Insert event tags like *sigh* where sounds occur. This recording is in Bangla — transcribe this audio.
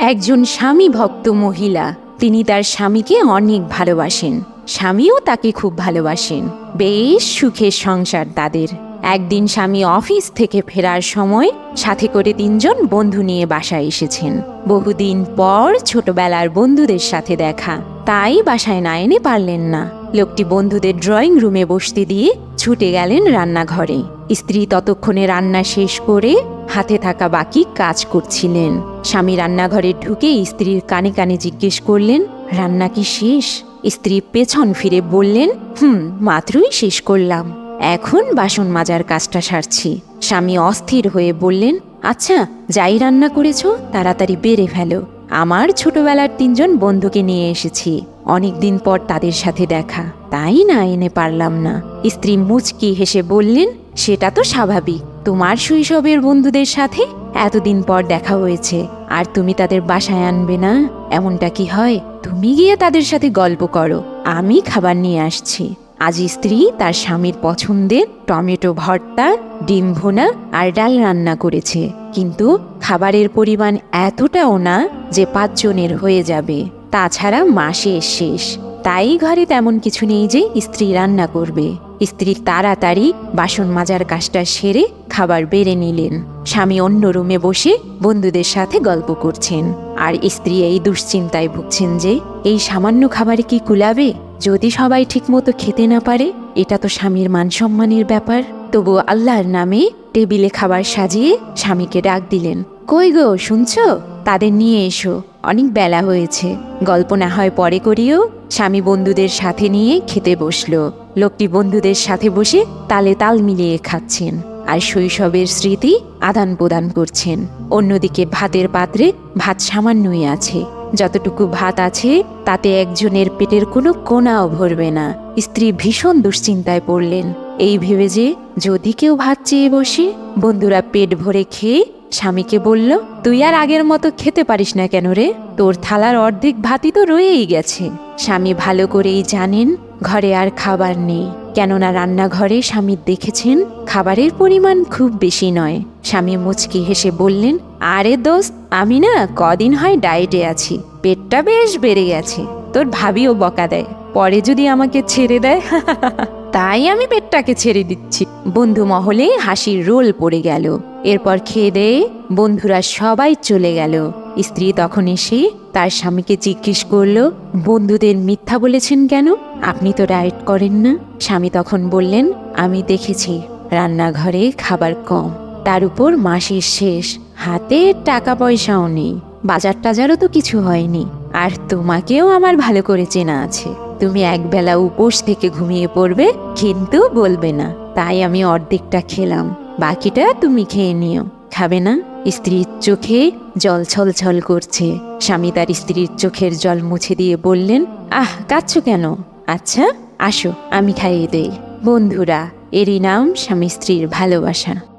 একজন স্বামী ভক্ত মহিলা। তিনি তার স্বামীকে অনেক ভালোবাসেন। স্বামীও তাকে খুব ভালোবাসেন। বেশ সুখের সংসার তাদের। একদিন স্বামী অফিস থেকে ফেরার সময় সাথে করে তিনজন বন্ধু নিয়ে বাসায় এসেছেন। বহুদিন পর ছোটবেলার বন্ধুদের সাথে দেখা। তাই বাসায় না এনে পারলেন না। লোকটি বন্ধুদের ড্রয়িং রুমে বসতে দিয়ে ছুটে গেলেন রান্নাঘরে। স্ত্রী ততক্ষণে রান্না শেষ করে হাতে থাকা বাকি কাজ করছিলেন। স্বামী রান্নাঘরে ঢুকে স্ত্রীর কানে কানে জিজ্ঞেস করলেন, রান্না কি শেষ? স্ত্রী পেছন ফিরে বললেন, হুম, মাত্রই শেষ করলাম। এখন বাসন মাজার কাজটা সারছি। স্বামী অস্থির হয়ে বললেন আচ্ছা যাই রান্না করেছ, তাড়াতাড়ি বেড়ে ফেলো। আমার ছোটবেলার তিনজন বন্ধুকে নিয়ে এসেছি। অনেকদিন পর তাদের সাথে দেখা। তাই না, এনে পারলাম না। স্ত্রী মুচকি হেসে বললেন, সেটা তো স্বাভাবিক। তোমার শৈশবের বন্ধুদের সাথে এতদিন পর দেখা হয়েছে। আর তুমি তাদের বাসায় আনবে না? এমনটা কি হয়? তুমি গিয়ে তাদের সাথে গল্প করো। আমি খাবার নিয়ে আসছি। আজ স্ত্রী তার স্বামীর পছন্দের টমেটো ভর্তা, ডিম ভোনা আর ডাল রান্না করেছে। কিন্তু খাবারের পরিমাণ এতটাও না যে পাঁচজনের হয়ে যাবে। তাছাড়া মাসের শেষ। তাই ঘরে তেমন কিছু নেই যে স্ত্রী রান্না করবে। স্ত্রী তাড়াতাড়ি বাসন মাজার কাজটা সেরে খাবার বেড়ে নিলেন। স্বামী অন্য রুমে বসে বন্ধুদের সাথে গল্প করছেন। আর স্ত্রী এই দুশ্চিন্তায় ভুগছেন যে, এই সামান্য খাবারে কি কুলাবে? যদি সবাই ঠিকমতো খেতে না পারে, এটা তো স্বামীর মান সম্মানের ব্যাপার। তবু আল্লাহর নামে টেবিলে খাবার সাজিয়ে স্বামীকে ডাক দিলেন, কই গো, শুনছো? তাদের নিয়ে এসো। অনেক বেলা হয়েছে। গল্প না হয় পরে করিও। স্বামী বন্ধুদের সাথে নিয়ে খেতে বসল। লোকটি বন্ধুদের সাথে বসে তালে তাল মিলিয়ে খাচ্ছেন আর শৈশবের স্মৃতি আদান প্রদান করছেন। অন্যদিকে ভাতের পাত্রে ভাত সামান্যই আছে। যতটুকু ভাত আছে, তাতে একজনের পেটের কোনো কোনাও ভরবে না। স্ত্রী ভীষণ দুশ্চিন্তায় পড়লেন। এই ভেবে যে যদি কেউ ভাত চেয়ে বসে, বন্ধুরা পেট ভরে খেয়ে স্বামীকে বলল, তুই আর আগের মতো খেতে পারিস না কেন রে? তোর থালার অর্ধেক ভাতি তো রয়েই গেছে। স্বামী ভালো করেই জানেন, ঘরে আর খাবার নেই। কেননা রান্নাঘরে স্বামী দেখেছেন, খাবারের পরিমাণ খুব বেশি নয়। স্বামী মুচকি হেসে বললেন, আরে দোস্ত, আমি না কদিন হয় ডায়েটে আছি। পেটটা বেশ বেড়ে গেছে। তোর ভাবিও বকা দেয়। পরে যদি আমাকে ছেড়ে দেয়, *laughs* তাই আমি পেটটাকে ছেড়ে দিচ্ছি। বন্ধু মহলে হাসির রোল পড়ে গেল। এরপর খেয়ে দেয়ে বন্ধুরা সবাই চলে গেল। স্ত্রী তখন এসে তার স্বামীকে জিজ্ঞেস করল, বন্ধুদের মিথ্যা বলেছেন কেন? আপনি তো ডায়েট করেন না। স্বামী তখন বললেন, আমি দেখেছি, রান্নাঘরে খাবার কম। তার উপর মাসের শেষ হাতে টাকা পয়সাও নেই। বাজার টাজারও তো কিছু হয়নি। আর তোমাকেও আমার ভালো করে চেনা আছে। তুমি একবেলা উপোস থেকে ঘুমিয়ে পড়বে, কিন্তু বলবে না। তাই আমি অর্ধেকটা খেলাম। বাকিটা তুমি খেয়ে নিও। খাবে না? স্ত্রীর চোখে জল ছল ছল করছে। স্বামী তার স্ত্রীর চোখের জল মুছে দিয়ে বললেন, আহ কাচ্ছ কেন? আচ্ছা আসো, আমি খাইয়ে দেই। বন্ধুরা, এরই নাম স্বামী স্ত্রীর ভালোবাসা।